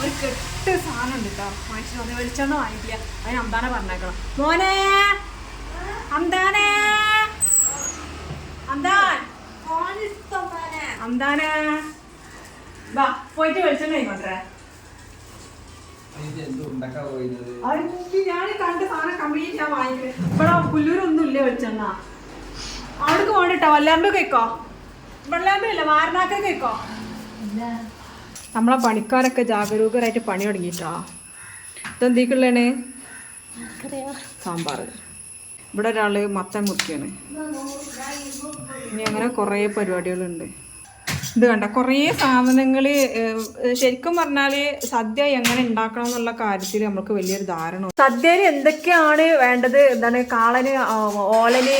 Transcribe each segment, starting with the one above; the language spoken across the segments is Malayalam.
ഒരു കെട്ട് സാധനം ഉണ്ട് കേട്ടോ വാങ്ങിച്ചു വന്ന്. വെളിച്ചെണ്ണ വാങ്ങിക്കില്ല. അതിന് അന്താനെ പറഞ്ഞേക്കണം. മോനെ! അന്താനെ അന്താൻ അന്താനെ വാ പോയിട്ട് വെളിച്ചെണ്ണ ആയിക്കോട്ടെ ഞാൻ കണ്ട സാധനം കംപ്ലീറ്റ് ഞാൻ വാങ്ങിക്കുന്നത് ഇവിടെ പുല്ലൂരൊന്നും ഇല്ല വെളിച്ചെണ്ണ. അവിടേക്ക് പോകണ്ടിട്ടോ വല്ലാമ്പ് കേക്കോ വെള്ളാമ്പില്ല വാരണാക്ക കേക്കോ നമ്മളെ പണിക്കാരൊക്കെ ജാഗരൂകരായിട്ട് പണി തുടങ്ങിയിട്ടാ. ഇതെന്തേക്കുള്ളേ സാമ്പാർ ഇവിടെ ഒരാൾ മത്തൻ മുറിക്കാണ്. ഇനി അങ്ങനെ കുറേ പരിപാടികളുണ്ട്. ഇത് കണ്ട കുറേ സാധനങ്ങൾ ശരിക്കും പറഞ്ഞാൽ സദ്യ എങ്ങനെ ഉണ്ടാക്കണം എന്നുള്ള കാര്യത്തിൽ നമുക്ക് വലിയൊരു ധാരണ. സദ്യയിൽ എന്തൊക്കെയാണ് വേണ്ടത്? എന്താണ് കാളന് ഓലന്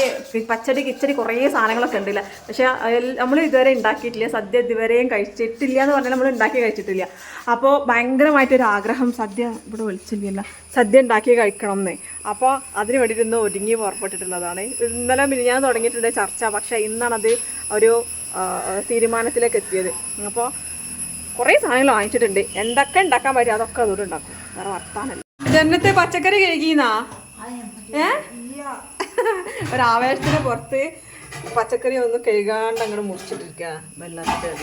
പച്ചടി കിച്ചടി കുറേ സാധനങ്ങളൊക്കെ ഉണ്ടല്ല? പക്ഷെ നമ്മൾ ഇതുവരെ ഉണ്ടാക്കിയിട്ടില്ല. സദ്യ ഇതുവരെയും കഴിച്ചിട്ടില്ല എന്ന് പറഞ്ഞാൽ നമ്മൾ ഉണ്ടാക്കി കഴിച്ചിട്ടില്ല. അപ്പോൾ ഭയങ്കരമായിട്ടൊരു ആഗ്രഹം സദ്യ ഇവിടെ വിളിച്ചില്ല സദ്യ ഉണ്ടാക്കി കഴിക്കണം എന്ന് അപ്പോൾ അതിന് വേണ്ടിയിട്ട് ഇന്ന് ഒരുങ്ങി പുറപ്പെട്ടിട്ടുള്ളതാണ്. ഇന്നലെ ഞാൻ തുടങ്ങിയിട്ടുണ്ട് ചർച്ച. പക്ഷേ ഇന്നാണത് ഒരു തീരുമാനത്തിലേക്ക് എത്തിയത്. അപ്പോൾ കുറേ സാധനങ്ങൾ വാങ്ങിച്ചിട്ടുണ്ട്. എന്തൊക്കെ ഉണ്ടാക്കാൻ പറ്റും അതൊക്കെ അതുകൊണ്ട് ഉണ്ടാക്കും. വേറെ വർത്താനല്ല. ജന്നത്തെ പച്ചക്കറി കഴിക്കുന്നോ ഏ? ഒരാവേശത്തിന് പുറത്ത് പച്ചക്കറി ഒന്ന് കഴുകാണ്ട് അങ്ങോട്ട് മുറിച്ചിട്ടിരിക്കുക വെള്ളത്തിൽ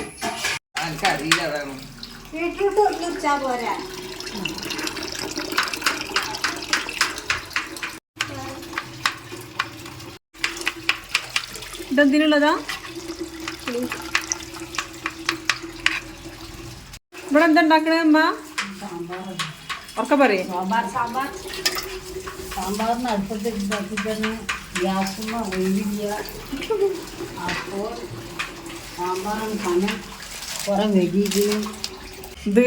ഇതെന്തിനുള്ളതാ? ഇവിടെ എന്താ ഉണ്ടാക്കണേ അമ്മ? ഒക്കെ പറയും. സാമ്പാർ സാമ്പാർ. സാമ്പാറിന് അടുപ്പത്തേക്ക് തട്ടിത്തന്നെ ഗ്യാസുമ്മ അപ്പോൾ സാമ്പാറിന് പണം കുറെ വെടിയിലും ഇത്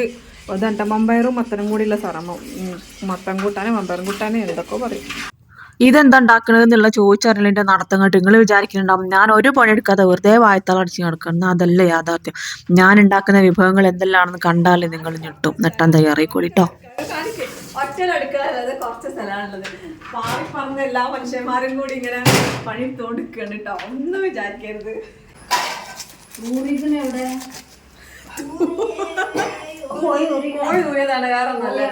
അതെന്റെ മമ്പയറും മത്തനും കൂടിയുള്ള സാറമ്മ മത്തൻ കൂട്ടാനും മമ്പയറും കൂട്ടാനും എന്തൊക്കെ പറയും. ഇതെന്താ ഉണ്ടാക്കണത് എന്നുള്ള നടത്തം കേട്ട് നിങ്ങൾ വിചാരിക്കുന്നുണ്ടാവും ഞാൻ ഒരു പണി എടുക്കാതെ വെറുതെ വായത്തളടിച്ച് നടക്കണം അതല്ല യാഥാർത്ഥ്യം. ഞാൻ ഉണ്ടാക്കുന്ന വിഭവങ്ങൾ എന്തെല്ലാണെന്ന് കണ്ടാലേ നിങ്ങൾ ഞെട്ടും. നെട്ടാൻ തയ്യാറായിക്കോളിട്ടോ. ഒറ്റ അടുക്കള അതായത് കുറച്ച് സ്ഥലമാണുള്ളത്. പാറി പറഞ്ഞ എല്ലാ മനുഷ്യന്മാരും കൂടി ഇങ്ങനെ പണി തോണ്ടിക്കാണ് കേട്ടോ ഒന്നും വിചാരിക്കരുത്. എവിടെ കോഴി തൂയതാണ് വേറെ ഒന്നല്ല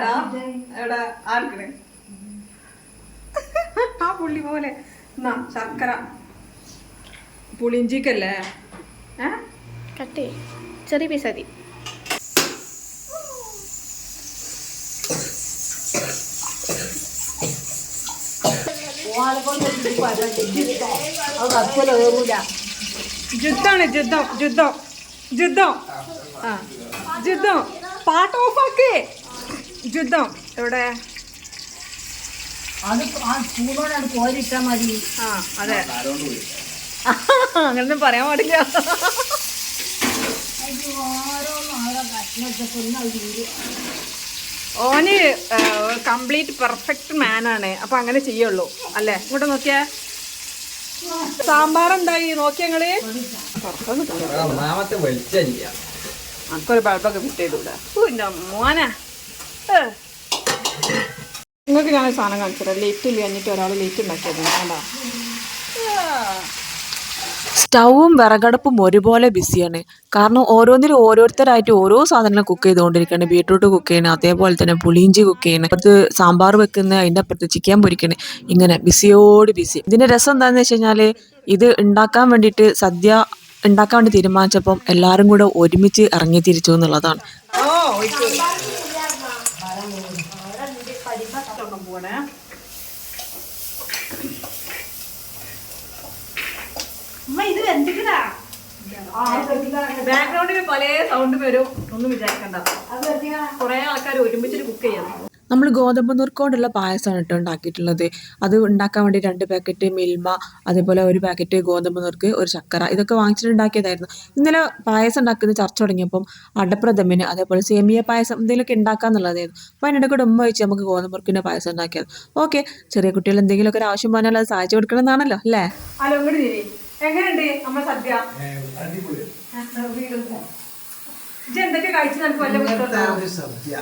എവിടെ? ആർക്കണ് ആ പുള്ളി പോലെ. നാം ശർക്കര. പുളിഞ്ചിക്കല്ലേ കട്ട് ചെറിയ പീസ് മതി. യുദ്ധാണ് യുദ്ധം യുദ്ധം യുദ്ധം ആ യുദ്ധം പാട്ട് ഓഫാക്കേ. യുദ്ധം എവിടെ? അത് ആ സ്പൂണോടാണ് കോരിട്ടാ മതി. ആ അതെ. അങ്ങനൊന്നും പറയാൻ പാടില്ല. ഓന് കംപ്ലീറ്റ് പെർഫെക്റ്റ് മാനാണ്. അപ്പൊ അങ്ങനെ ചെയ്യുള്ളൂ. അല്ലേ? ഇങ്ങോട്ട് നോക്കിയാ. സാമ്പാർ എന്തായി നോക്കിയങ്ങൾ നമുക്കൊരു ബൾബൊക്കെ ഫിറ്റ് ചെയ്തൂടെ. പിന്നെ മോനെ. നിങ്ങൾക്ക് ഞാൻ സാധനം കാണിച്ചത് ലേറ്റ് ഇല്ല കഴിഞ്ഞിട്ട് ഒരാൾ ലേറ്റ് ഉണ്ടാക്കിയത്. വേണ്ട സ്റ്റൗവും വിറകടുപ്പും ഒരുപോലെ ബിസിയാണ്. കാരണം ഓരോന്നിലും ഓരോരുത്തരായിട്ട് ഓരോ സാധനങ്ങൾ കുക്ക് ചെയ്തുകൊണ്ടിരിക്കുകയാണ്. ബീട്രൂട്ട് കുക്ക് ചെയ്യണം അതേപോലെ തന്നെ പുളിയിഞ്ചി കുക്ക് ചെയ്യണം അപ്പുറത്ത് സാമ്പാർ വെക്കുന്ന അതിന്റെ അപ്പുറത്ത് ചിക്കൻ പൊരിക്കണേ. ഇങ്ങനെ ബിസിയോട് ബിസി. ഇതിന്റെ രസം എന്താണെന്ന് വെച്ച് കഴിഞ്ഞാൽ ഇത് ഉണ്ടാക്കാൻ വേണ്ടിയിട്ട് സദ്യ ഉണ്ടാക്കാൻ വേണ്ടി തീരുമാനിച്ചപ്പം എല്ലാവരും കൂടെ ഒരുമിച്ച് ഇറങ്ങി തിരിച്ചു എന്നുള്ളതാണ്. ഓ പോണേ. ഇത് എന്തിനാ ബാക്ക്ഗ്രൗണ്ടിൽ പല സൗണ്ട് വരും. ഒന്നും വിചാരിക്കണ്ട. കുറെ ആൾക്കാർ ഒരുമിച്ചിട്ട് കുക്ക് ചെയ്യണം. നമ്മൾ ഗോതമ്പ് നുറുക്കൊണ്ടുള്ള പായസമാണ് കേട്ടോ ഉണ്ടാക്കിയിട്ടുള്ളത്. അത് ഉണ്ടാക്കാൻ വേണ്ടി രണ്ട് പാക്കറ്റ് മിൽമ അതേപോലെ ഒരു പാക്കറ്റ് ഗോതമ്പ് നുറുക്ക് ഒരു ചക്കര ഇതൊക്കെ വാങ്ങിച്ചിട്ട് ഉണ്ടാക്കിയതായിരുന്നു. ഇന്നലെ പായസം ഉണ്ടാക്കുന്ന ചർച്ച തുടങ്ങിയപ്പം അടപ്രഥമന് അതേപോലെ സേമിയ പായസം എന്തെങ്കിലുമൊക്കെ ഉണ്ടാക്കാന്നുള്ളതായിരുന്നു. അപ്പോൾ അതിനിടെ കൂടെ ഉമ്മ വെച്ച് നമുക്ക് ഗോതമ്പ് നുറുക്കിന്റെ പായസം ഉണ്ടാക്കിയത് ഓക്കെ ചെറിയ കുട്ടികൾ എന്തെങ്കിലുമൊക്കെ ഒരു ആവശ്യം പറഞ്ഞാൽ അത് സഹായിച്ചു കൊടുക്കണം എന്നാണല്ലോ അല്ലേ എങ്ങനെയുണ്ട് നമ്മുടെ സദ്യ? ഇജ്ജ് എന്തൊക്കെ കഴിച്ചു നമുക്ക് വല്ല? സദ്യ.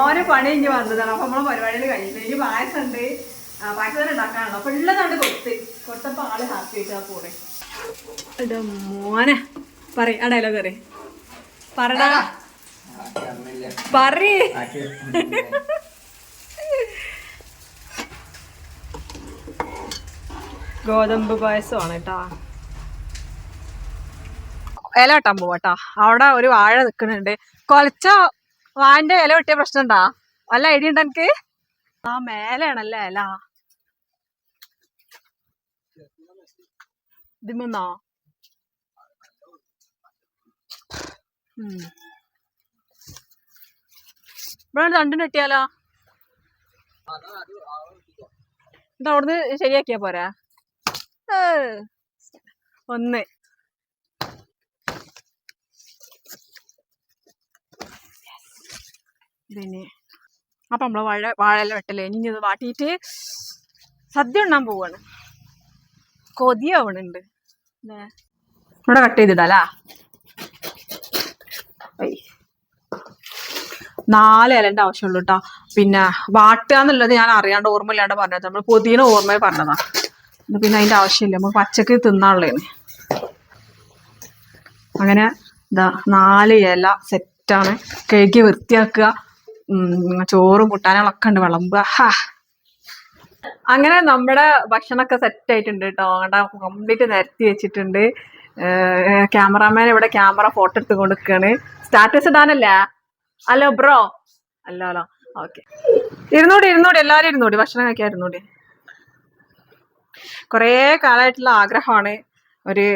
ഓന് പണി ഇഞ്ഞ് വന്നതാണ്. അപ്പൊ നമ്മളെ പരിപാടിയിൽ കഴിഞ്ഞിട്ട് ഇനി പായസം ഉണ്ട് ആ, പായസം തന്നെ ഉണ്ടാക്കാനുള്ളു. അപ്പൊ ഉള്ളതാണ്ട് കൊടുത്ത്. കൊടുത്തപ്പോ ആൾ ഹാപ്പി ആയിട്ട് പോണേ മോനെ. പറ ആ ഡയലോഗ് പറ പറടാ. പറ ഗോതമ്പ് പായസമാണ് കേട്ടാ ഇല വെട്ടാൻ പോവാട്ടോ അവിടെ ഒരു വാഴ നിൽക്കുന്നുണ്ട് കൊലച്ച? വാഴന്റെ ഇല വെട്ടിയ പ്രശ്നം ഉണ്ടാ വല്ല ഐഡിയ ഉണ്ടോ എനിക്ക് ആ മേലെയാണല്ലേ ഇല. ഇതിമെന്നോ ഇവിടെ രണ്ടിന് കിട്ടിയാലോ ഇത് അവിടുന്ന് ശരിയാക്കിയാ പോരാ? ഒന്ന്. പിന്നെ അപ്പം നമ്മൾ വാഴ വാഴയെല്ലാം വെട്ടല്ലേ ഇനി ഇത് വാട്ടിയിട്ട് സദ്യ ഉണ്ണാൻ പോവാണ്. കൊതിയാവണുണ്ട്? ഇവിടെ കട്ട് ചെയ്തിടാലാ. നാല് ഇലന്റെ ആവശ്യമുള്ളൂ കേട്ടോ പിന്നെ വാട്ടുക എന്നുള്ളത് ഞാൻ അറിയാണ്ട് ഓർമ്മയില്ലാണ്ട് പറഞ്ഞത്. നമ്മൾ പൊതിയണ ഓർമ്മയെ പറഞ്ഞതാണ് പിന്നെ അതിന്റെ ആവശ്യമില്ല നമുക്ക് പച്ചക്ക് തിന്നാനുള്ളതാണ് അങ്ങനെ ഇതാ നാല് ഇല സെറ്റാണ് കഴുകി വൃത്തിയാക്കുക. ചോറും കൂട്ടാനുകളൊക്കെ ഉണ്ട് വിളമ്പുക. ഹാ. അങ്ങനെ നമ്മുടെ ഭക്ഷണമൊക്കെ സെറ്റ് ആയിട്ടുണ്ട് കേട്ടോ. അവിടെ കംപ്ലീറ്റ് നിരത്തി വെച്ചിട്ടുണ്ട്. ക്യാമറാമാൻ ഇവിടെ ക്യാമറ ഫോട്ടോ എടുത്ത് കൊടുക്കുകയാണ് സ്റ്റാറ്റസ് ഇടാനല്ലേ? അല്ലോ ബ്രോ അല്ലോ അല്ലോ ഓക്കെ ഇരുന്നൂടി ഇരുന്നൂടി എല്ലാവരും ഇരുന്നൂടി. ഭക്ഷണം കഴിക്കാൻ ഇരുന്നൂടി. കുറേ കാലമായിട്ടുള്ള ആഗ്രഹമാണ് ഒരു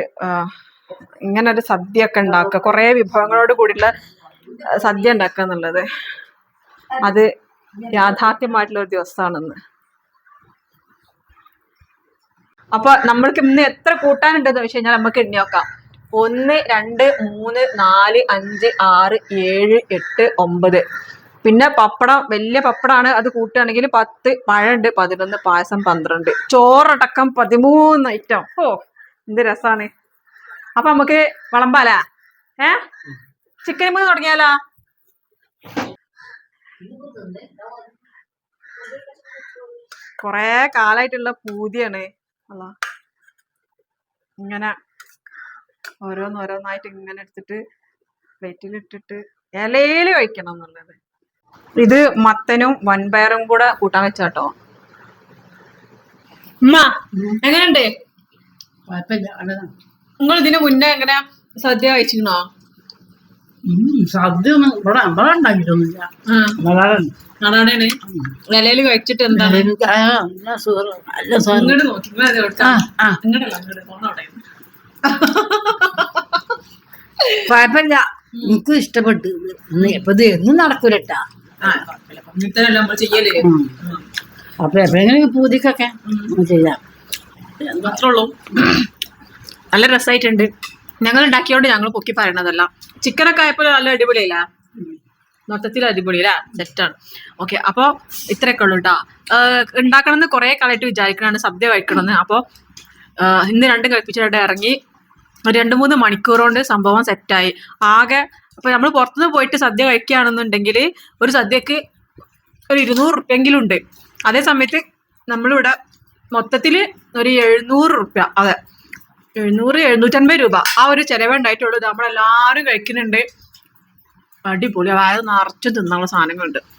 ഇങ്ങനെ ഒരു സദ്യ ഒക്കെ ഉണ്ടാക്കുക. കുറേ വിഭവങ്ങളോട് കൂടിയുള്ള സദ്യ ഉണ്ടാക്കുക എന്നുള്ളത്. അത് യാഥാർത്ഥ്യമായിട്ടുള്ള ഒരു ദിവസമാണെന്ന്. അപ്പൊ നമ്മൾക്ക് ഇന്ന് എത്ര കൂട്ടാനുണ്ടെന്ന് വെച്ച് കഴിഞ്ഞാൽ നമുക്ക് എണ്ണി നോക്കാം. ഒന്ന് രണ്ട് മൂന്ന് നാല് അഞ്ച് ആറ് ഏഴ് എട്ട് ഒമ്പത്. പിന്നെ പപ്പടം വലിയ പപ്പടമാണ് അത് കൂട്ടുകയാണെങ്കിൽ പത്ത് പഴമുണ്ട് പതിനൊന്ന് പായസം പന്ത്രണ്ട്. ചോറടക്കം പതിമൂന്ന് ഐറ്റം ഓ എന്ത് രസാണ്. അപ്പൊ നമുക്ക് വിളമ്പാലാ? ഏ? ചിക്കൻ മൂന്ന് തുടങ്ങിയാലാ? കൊറേ കാലായിട്ടുള്ള പൂതിയാണ്. അല്ല ഇങ്ങനെ ഓരോന്നോരോന്നായിട്ട് ഇങ്ങനെ എടുത്തിട്ട് പ്ലേറ്റിലിട്ടിട്ട് ഇലയിൽ കഴിക്കണം എന്നുള്ളത്. ഇത് മത്തനും വൻപയറും കൂടെ കൂട്ടാൻ വെച്ചാട്ടോ. എങ്ങനെയുണ്ട്? നിങ്ങൾ ഇതിന് മുന്നേ എങ്ങനെ സദ്യ കഴിച്ചിരുന്നോ സദ്യ ഒന്നും ഇവിടെ ഇവിടെ ഉണ്ടാക്കിയിട്ടൊന്നുമില്ല. കഴിച്ചിട്ട് എന്താണ്? ഇങ്ങോട്ട് നോക്കി കുഴപ്പമില്ല. എനിക്ക് ഇഷ്ടപ്പെട്ടു. ഇപ്പൊ ഇത് എന്നും നടക്കൂലട്ടാ. അപ്പൊ എപ്പോഴെങ്കിലും പൂതിക്കൊക്കെ ചെയ്യാം. അത്രേ ഉള്ളൂ. നല്ല രസമായിട്ടുണ്ട് ഞങ്ങൾ ഉണ്ടാക്കിയോണ്ട് ഞങ്ങൾ പൊക്കി പറയണതല്ല. ചിക്കനൊക്കെ ആയപ്പോൾ നല്ല അടിപൊളിയല്ല? മൊത്തത്തിൽ അടിപൊളിയല്ല? സെറ്റാണ്. ഓക്കെ അപ്പോൾ ഇത്രയൊക്കെ ഉള്ളൂ കേട്ടോ ഉണ്ടാക്കണം എന്ന് കുറേ കാലമായിട്ട് വിചാരിക്കണമെന്ന് സദ്യ കഴിക്കണമെന്ന്. അപ്പോൾ ഇന്ന് രണ്ടും കഴിപ്പിച്ചിട്ട് ഇറങ്ങി രണ്ട് മൂന്ന് മണിക്കൂർ കൊണ്ട് സംഭവം സെറ്റായി. ആകെ അപ്പോൾ നമ്മൾ പുറത്തുനിന്ന് പോയിട്ട് സദ്യ കഴിക്കുകയാണെന്നുണ്ടെങ്കിൽ ഒരു സദ്യക്ക് ഒരു ഇരുന്നൂറ് റുപ്യെങ്കിലും ഉണ്ട് അതേ സമയത്ത് നമ്മളിവിടെ മൊത്തത്തിൽ ഒരു എഴുന്നൂറ് റുപ്യ അതെ എഴുന്നൂറ് എഴുന്നൂറ്റൻപത് രൂപ. ആ ഒരു ചിലവേ ഉണ്ടായിട്ടുള്ളൂ. ഇത് നമ്മളെല്ലാവരും കഴിക്കുന്നുണ്ട്. അടിപൊളി. അതായത് നിറച്ചും തിന്നാനുള്ള സാധനങ്ങളുണ്ട്.